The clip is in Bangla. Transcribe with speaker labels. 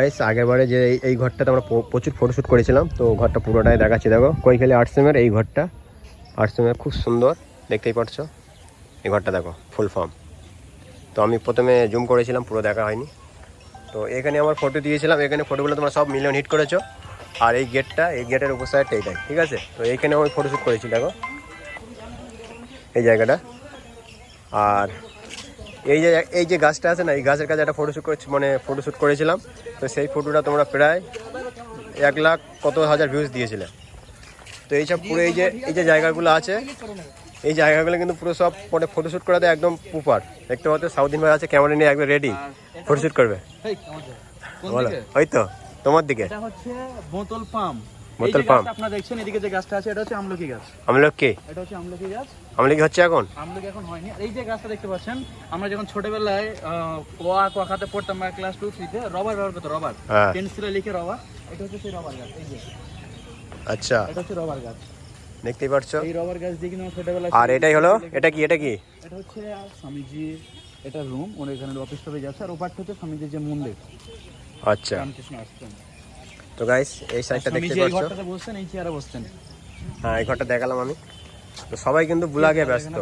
Speaker 1: গাইস আগের বারে যে এই- ঘরটাতে আমরা প্রচুর ফটোশ্যুট করেছিলাম, তো ঘরটা পুরোটাই দেখাচ্ছি। দেখো কৈখালি আর্টসেমের এই ঘরটা। আর্টসেমের খুব সুন্দর, দেখতেই পারছ এই ঘরটা দেখো ফুল ফর্ম তো আমি প্রথমে জুম করেছিলাম, পুরো দেখা হয়নি। তো এখানে আমার ফটো দিয়েছিলাম, এখানে ফটোগুলো তোমরা সব মিলিয়ন হিট করেছ। আর এই গেটটা এই গেটের উপর সাইডটা এইটাই ঠিক আছে? তো এইখানে আমি ফটোশ্যুট করেছি, দেখো। এই জায়গাটা। আর এই যে এই যে গাছটা আছে না এই গাছের কাছে একটা ফটোশ্যুট করেছি মানে ফটোশ্যুট করেছিলাম। তো সেই ফটোটা তোমরা প্রায় এক লাখ কত হাজার ভিউজ দিয়েছিলে। তো এইসব পুরো এই যে এই যে জায়গাগুলো আছে এই জায়গাগুলো কিন্তু পুরো সব মানে ফটোশ্যুট করাতে একদম পুপার দেখতে পাচ্ছ সাউথ ভাই আছে ক্যামেরা নিয়ে একদম রেডি ফটোশ্যুট করবে। বলো ওই তো তোমার দিকে।
Speaker 2: হচ্ছে বোতল পাম
Speaker 1: বোতল
Speaker 2: এই যে
Speaker 1: পাম।
Speaker 2: গাছটা আপনারা দেখছেন এদিকে যে গাছটা আছে এটা হচ্ছে আমলকি গাছ।
Speaker 1: আমলো কে
Speaker 2: এটা হচ্ছে আমলকি গাছ।
Speaker 1: আমলো কি হচ্ছে এখন?
Speaker 2: আমলকি এখন হয়নি। এই যে গাছটা দেখতে পাচ্ছেন আমরা যখন ছোটবেলায় আহ, ক আ খাতে পড়তাম ক্লাস টু থ্রিতে রবার ব্যবহার করতো রবার।
Speaker 1: হ্যাঁ।
Speaker 2: পেন্সিলে লিখে রবার। এটা হচ্ছে সেই রবার গাছ এই যে।
Speaker 1: আচ্ছা।
Speaker 2: এটা হচ্ছে রবার গাছ।
Speaker 1: দেখতেই পারছ?
Speaker 2: এই রবার গাছ দিয়ে কিন্তু ছোটবেলায়
Speaker 1: আর এটাই হলো? এটা কি? এটা কি?
Speaker 2: এটা হচ্ছে স্বামীজি এটা রুম ওর এখানে অফিস টফিস আছে। আর ওপারটা হচ্ছে স্বামীজির যে মন্দির।
Speaker 1: আচ্ছা।
Speaker 2: রামকৃষ্ণ আশ্রম।
Speaker 1: তো গাইস এই সাইডটা দেখতে পাচ্ছ?
Speaker 2: ঘরটাতে বসছেন এই চেয়ারে বসছেন।
Speaker 1: হ্যাঁ এই ঘরটা দেখালাম আমি। তো সবাই কিন্তু ব্লগে ব্যস্ত।